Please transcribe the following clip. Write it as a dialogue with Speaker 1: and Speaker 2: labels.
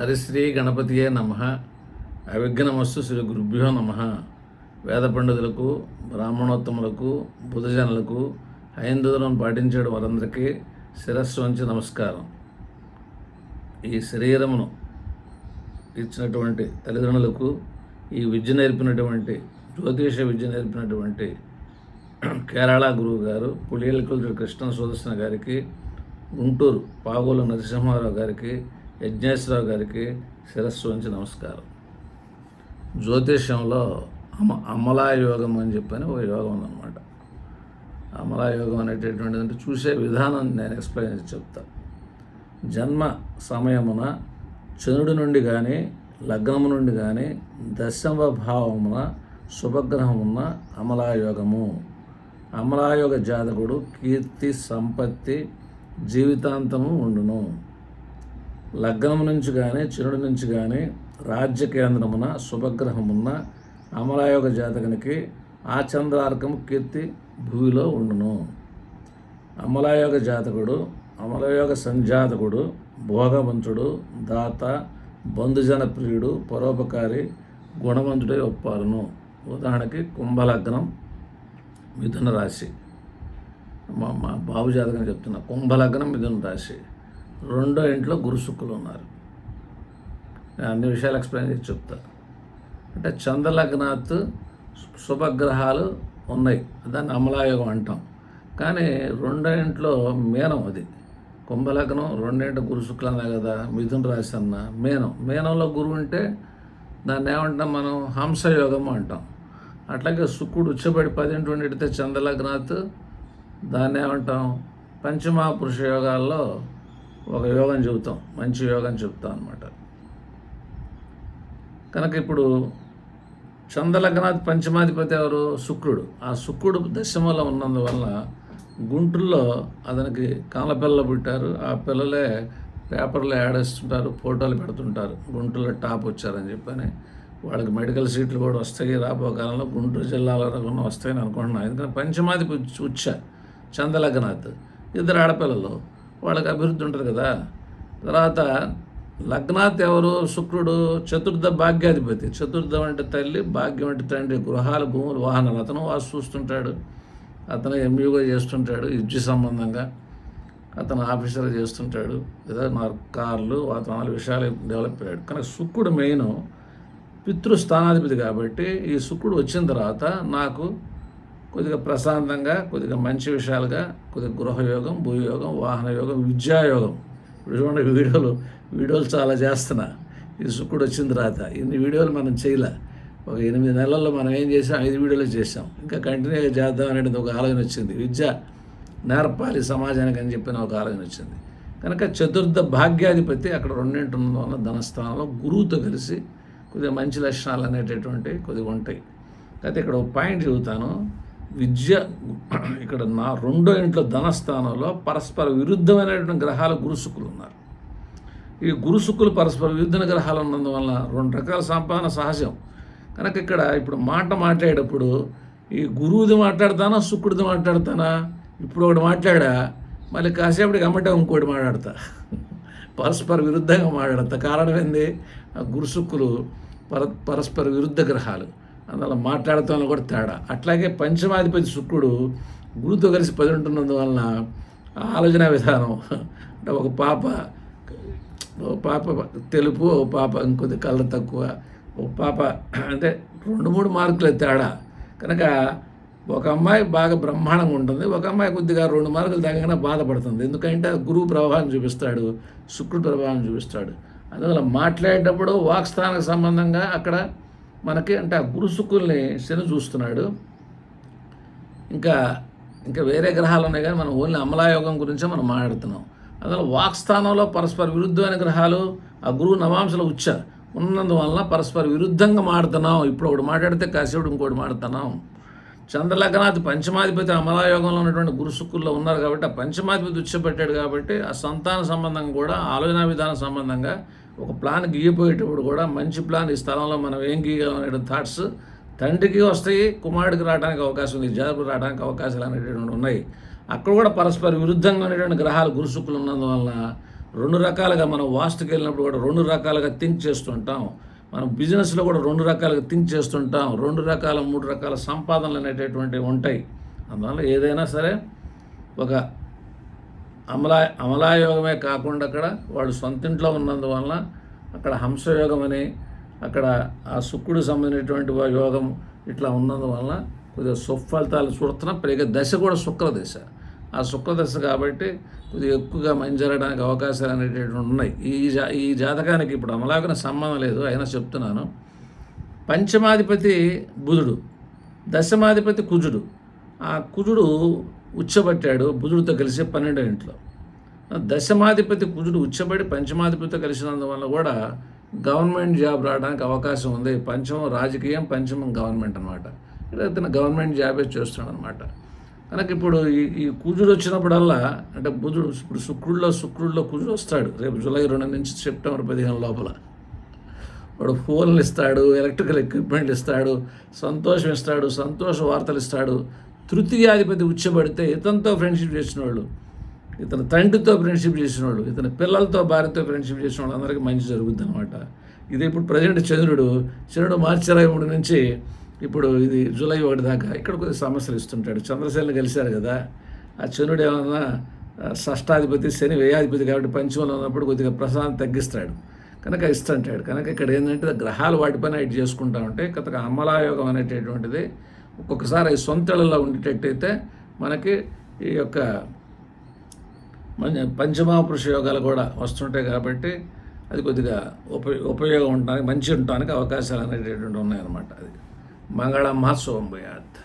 Speaker 1: హరిశ్రీ గణపతియే నమ. అవిఘ్నమస్సు శ్రీ గురుభ్యో నమ. వేద పండితులకు బ్రాహ్మణోత్తములకు బుధజనులకు హైందవులను పాటించడం వారందరికీ శిరస్సు వంచి నమస్కారం. ఈ శరీరమును ఇచ్చినటువంటి తల్లిదండ్రులకు ఈ విద్య నేర్పినటువంటి జ్యోతిష విద్య నేర్పినటువంటి కేరళ గురువు గారు పులియలకుల కృష్ణ సుదర్శన గారికి గుంటూరు పాగోలు నరసింహారావు గారికి యజ్ఞేశ్వరరావు గారికి శిరస్సు వంచి నమస్కారం. జ్యోతిష్యంలో అమ అమలాయోగం అని చెప్పని ఒక యోగం ఉందన్నమాట. అమలాయోగం అనేటటువంటిది అంటే చూసే విధానం నేను ఎక్స్ప్లెయిన్ చేసి చెప్తా. జన్మ సమయమున చంద్రుడి నుండి కానీ లగ్నము నుండి కానీ దశమ భావమున శుభగ్రహమున్న అమలాయోగము. అమలాయోగ జాతకుడు కీర్తి సంపత్తి జీవితాంతము ఉండును. లగ్నం నుంచి కానీ చిరుడు నుంచి కానీ రాజ్య కేంద్రమున శుభగ్రహమున్న అమలాయోగ జాతకునికి ఆ చంద్రార్కం కీర్తి భూమిలో ఉండును. అమలాయోగ జాతకుడు అమలయోగ సంజాతకుడు భోగవంతుడు దాత బంధుజన ప్రియుడు పరోపకారి గుణవంతుడై ఒప్పారును. ఉదాహరణకి కుంభలగ్నం మిథున రాశి. మా మా బాబు జాతకం చెప్తున్నా కుంభలగ్నం మిథున రాశి. రెండో ఇంట్లో గురుసుక్కులు ఉన్నారు నేను అన్ని విషయాలు ఎక్స్ప్లెయిన్ చేసి చెప్తా. అంటే చంద్రలగ్నాత్ శుభగ్రహాలు ఉన్నాయి. దాన్ని అమలాయోగం అంటాం. కానీ రెండో ఇంట్లో మేనం అది. కుంభలగ్నం రెండింటి గురు శుక్లన్నా కదా మిథున రాశి అన్న మేనం. మేనంలో గురువు ఉంటే దాన్ని ఏమంటాం మనం? హంసయోగం అంటాం. అట్లాగే శుక్రుడు ఉచ్చబడి పదింటి వండితే చంద్రలగ్నాత్ దాన్ని ఏమంటాం? పంచమహాపురుష యోగాల్లో ఒక యోగం చెబుతాం. మంచి యోగం చెప్తాం అనమాట కనుక ఇప్పుడు చంద్రలగ్నాథ్ పంచమాధిపతి ఎవరు? శుక్రుడు. ఆ శుక్రుడు దశమలో ఉన్నందువల్ల గుంటూరులో అతనికి కాళ్ళ పిల్లలు పుట్టారు. ఆ పిల్లలే పేపర్లో యాడేస్తుంటారు ఫోటోలు పెడుతుంటారు. గుంటూరులో టాప్ వచ్చారని చెప్పని వాళ్ళకి మెడికల్ సీట్లు కూడా వస్తాయి. రాబో కాలంలో గుంటూరు జిల్లాలో వస్తాయని అనుకుంటున్నాను. ఎందుకంటే పంచమాధిపతి ఉచ్చ చంద్రలగ్నాథ్. ఇద్దరు ఆడపిల్లలు. వాళ్ళకి అభివృద్ధి ఉంటుంది కదా. తర్వాత లగ్నాత్ ఎవరు? శుక్రుడు. చతుర్థ భాగ్యాధిపతి. చతుర్థం అంటే తల్లి భాగ్యం అంటే తండ్రి గృహాలు భూములు వాహనాలు. అతను వాసు చూస్తుంటాడు. అతను ఎంయూగా చేస్తుంటాడు విద్య సంబంధంగా. అతను ఆఫీసర్ చేస్తుంటాడు. ఏదో నా కార్లు అతను నాలుగు విషయాలు డెవలప్ అయ్యాడు. కానీ శుక్రుడు మెయిన్ పితృస్థానాధిపతి కాబట్టి ఈ శుక్రుడు వచ్చిన తర్వాత నాకు కొద్దిగా ప్రశాంతంగా కొద్దిగా మంచి విషయాలుగా కొద్దిగా గృహయోగం భూయోగం వాహన యోగం విద్యాయోగం ఇప్పుడు చూడండి వీడియోలు వీడియోలు చాలా చేస్తున్నా. ఇది శుక్రుడు వచ్చిన తర్వాత ఇన్ని వీడియోలు మనం చేయలే. ఒక ఎనిమిది నెలల్లో మనం ఏం చేసాం? ఐదు వీడియోలు చేసాం. ఇంకా కంటిన్యూగా చేద్దాం అనేది ఒక ఆలోచన వచ్చింది. విద్య నేర్పాలి సమాజానికి అని చెప్పిన ఒక ఆలోచన వచ్చింది. కనుక చతుర్థ భాగ్యాధిపతి అక్కడ రెండింటి వల్ల ధనస్థానంలో గురువుతో కలిసి కొద్దిగా మంచి లక్షణాలు అనేటటువంటి కొద్దిగా ఉంటాయి. అయితే ఇక్కడ ఒక పాయింట్ చెబుతాను. విద్య ఇక్కడ నా రెండో ఇంట్లో ధనస్థానంలో పరస్పర విరుద్ధమైనటువంటి గ్రహాలు గురుసుకులు ఉన్నారు. ఈ గురుసుకులు పరస్పర విరుద్ధ గ్రహాలు ఉన్నందువల్ల రెండు రకాల సంపాదన సహజం. కనుక ఇక్కడ ఇప్పుడు మాట మాట్లాడేటప్పుడు ఈ గురువుది మాట్లాడతానా శుక్రుడిది మాట్లాడతానా? ఇప్పుడు ఒకటి మాట్లాడా మళ్ళీ కాసేపటికి అమ్మటం ఇంకోటి మాట్లాడతా. పరస్పర విరుద్ధంగా మాట్లాడతా. కారణం ఏంది? ఆ గురుసుక్కులు పర పరస్పర విరుద్ధ గ్రహాలు. అందువల్ల మాట్లాడటంలో కూడా తేడా. అట్లాగే పంచమాధిపతి శుక్రుడు గురుతో కలిసి పది ఉంటున్నందువలన ఆలోచన విధానం అంటే ఒక పాప ఓ పాప తెలుపు ఓ పాప ఇంకొద్ది కళ్ళ తక్కువ ఓ పాప అంటే రెండు మూడు మార్కుల తేడా. కనుక ఒక అమ్మాయి బాగా బ్రహ్మాండంగా ఉంటుంది ఒక అమ్మాయి కొద్దిగా రెండు మార్కులు తగ్గగానే బాధపడుతుంది. ఎందుకంటే గురువు ప్రభావం చూపిస్తాడు శుక్రుడు ప్రభావం చూపిస్తాడు. అందువల్ల మాట్లాడేటప్పుడు వాక్స్థానకు సంబంధంగా అక్కడ మనకి అంటే ఆ గురుసుకుల్ని శని చూస్తున్నాడు. ఇంకా ఇంకా వేరే గ్రహాలు ఉన్నాయి కానీ మనం ఓన్లీ అమలాయోగం గురించే మనం మాట్లాడుతున్నాం. అందువల్ల వాక్స్థానంలో పరస్పర విరుద్ధమైన గ్రహాలు ఆ గురువు నవాంశలు ఉచ్చ. ఉన్నందువలన పరస్పర విరుద్ధంగా మాడుతున్నాం ఇప్పుడు ఒకటి మాట్లాడితే కాశివుడు ఇంకోటి మాడుతున్నాం చంద్రలగ్నాథ్ పంచమాధిపతి అమలాయోగంలో ఉన్నటువంటి గురుసుకుల్లో ఉన్నారు కాబట్టి ఆ పంచమాధిపతి ఉచ్చపెట్టాడు కాబట్టి ఆ సంతాన సంబంధంగా కూడా ఆలోచన విధాన సంబంధంగా ఒక ప్లాన్ గీయపోయేటప్పుడు కూడా మంచి ప్లాన్ ఈ స్థలంలో మనం ఏం గీయగలం అనే థాట్స్ తండ్రికి వస్తాయి కుమారుడికి రావడానికి అవకాశం ఉంది జాబు రావడానికి అవకాశాలు అనేటటువంటి ఉన్నాయి. అక్కడ కూడా పరస్పర విరుద్ధంగా ఉన్నటువంటి గ్రహాలు గురుశుక్కులు ఉన్నందువలన రెండు రకాలుగా మనం వాస్తుకి వెళ్ళినప్పుడు కూడా రెండు రకాలుగా థింక్ చేస్తుంటాం మనం బిజినెస్లో కూడా రెండు రకాలుగా థింక్ చేస్తుంటాం రెండు రకాల మూడు రకాల సంపాదనలు అనేటటువంటివి ఉంటాయి. అందువల్ల ఏదైనా సరే ఒక అమలా అమలాయోగమే కాకుండా అక్కడ వాడు సొంత ఇంట్లో ఉన్నందువలన అక్కడ హంసయోగం అని అక్కడ ఆ శుక్రుడు సంబంధించినటువంటి యోగం ఇట్లా ఉన్నందువలన కొద్దిగా సుఫలితాలు చూడుతున్నా పైగా దశ కూడా శుక్రదశ. ఆ శుక్రదశ కాబట్టి కొద్దిగా ఎక్కువగా మంచి జరగడానికి అవకాశాలు అనేటటువంటి ఉన్నాయి. ఈ జా ఈ జాతకానికి ఇప్పుడు అమలాగిన సంబంధం లేదు అయినా చెప్తున్నాను. పంచమాధిపతి బుధుడు దశమాధిపతి కుజుడు. ఆ కుజుడు ఉచ్చబట్టాడు బుధుడితో కలిసి పన్నెండో ఇంట్లో దశమాధిపతి కుజుడు ఉచ్చబడి పంచమాధిపతితో కలిసినందువల్ల కూడా గవర్నమెంట్ జాబ్ రావడానికి అవకాశం ఉంది. పంచమం రాజకీయం పంచమం గవర్నమెంట్ అనమాట ఇక్కడ ఇతను గవర్నమెంట్ జాబే చేస్తున్నాడు అనమాట కనుక ఇప్పుడు ఈ ఈ కుజుడు వచ్చినప్పుడల్లా అంటే బుధుడు ఇప్పుడు శుక్రుడిలో శుక్రుడిలో కుజుడు వస్తాడు. రేపు జూలై రెండు నుంచి సెప్టెంబర్ పదిహేను లోపల. వాడు ఫోన్లు ఇస్తాడు ఎలక్ట్రికల్ ఎక్విప్మెంట్ ఇస్తాడు సంతోషం ఇస్తాడు సంతోష వార్తలు ఇస్తాడు. తృతీయాధిపతి ఉచ్చబడితే ఇతనితో ఫ్రెండ్షిప్ చేసిన వాళ్ళు ఇతని తండ్రితో ఫ్రెండ్షిప్ చేసిన వాళ్ళు ఇతని పిల్లలతో భార్యతో ఫ్రెండ్షిప్ చేసిన వాళ్ళు అందరికీ మంచి జరుగుద్ది అనమాట ఇది ఇప్పుడు ప్రజెంట్ చంద్రుడు చంద్రుడు మార్చి ఇరవై మూడు నుంచి ఇప్పుడు ఇది జూలై ఒకటి దాకా ఇక్కడ కొద్ది సమస్యలు ఇస్తుంటాడు. చంద్రశేఖర్ని కలిశారు కదా ఆ చంద్రుడు ఏమన్నా షష్టాధిపతి శని వ్యయాధిపతి కాబట్టి పంచమంలో ఉన్నప్పుడు కొద్దిగా ప్రసాదం తగ్గిస్తాడు. కనుక ఇస్తుంటాడు. కనుక ఇక్కడ ఏంటంటే గ్రహాలు వాటిపైన ఇటు చేసుకుంటా ఉంటే కనుక అమలాయోగం అనేటటువంటిది ఒక్కొక్కసారి అవి సొంతలలో ఉండేటట్టయితే మనకి ఈ యొక్క మన పంచమహాపురుష యోగాలు కూడా వస్తుంటాయి కాబట్టి అది కొద్దిగా ఉప ఉపయోగం ఉండడానికి మంచి ఉండటానికి అవకాశాలు అనేటటువంటి ఉన్నాయన్నమాట అది. మంగళ మహోత్సవం పోయాత్